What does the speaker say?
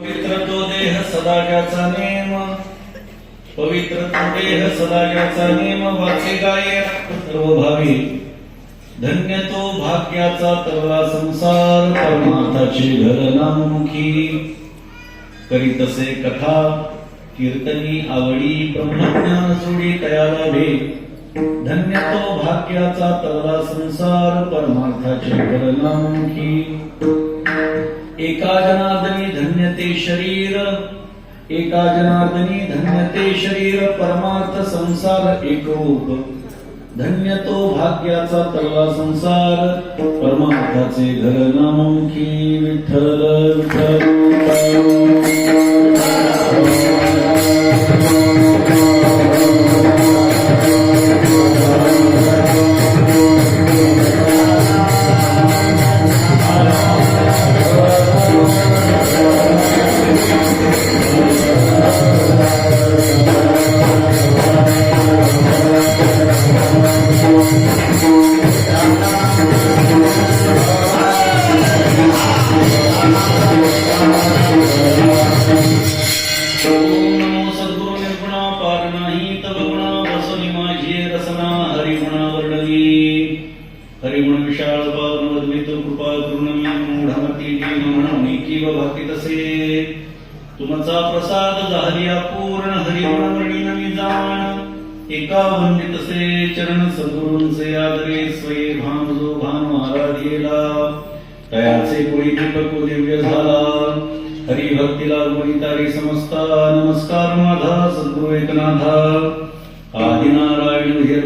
पवित्र तो देह सदाग्याचा नेम. पवित्र तो देह सदाग्याचा नेम. वाचे गाय सर्व भावी धन्य तो भाग्याचा तरला संसार परमार्थाचे घर नाममुखी करीतसे कथा कीर्तनी आवडी ब्रह्मज्ञान सोडी तयाला भे धन्य तो भाग्याचा तरला संसार परमार्थाचे घर नामुखी एका जनार्दनी ते शरीर एका जनार्दनी धन्य ते शरीर परमार्थ संसार एकरूप. धन्य तो भाग्याचा तळवा संसार परमार्थाचे घर नामुखी विठ्ठल विठ्ठल हरिगुणा वर्णली हरिगुण विशाळ पावनवद्वित कृपा करुण मूढमती दीन म्हणून किव भक्ती तसे। तुमचा प्रसाद झाली पूर्ण हरिगुण वर्णिन मी जाण एका वंदितसे चरण सद्गुरूंचे आदरे स्वये भान जो भान आराधेला तयाचे कोळी दीपक दिव्य झाला। हरी भक्तीला गुणितारी समस्ता। नमस्कार माझा सद्गुरु एकनाथा। आदिनारायण हे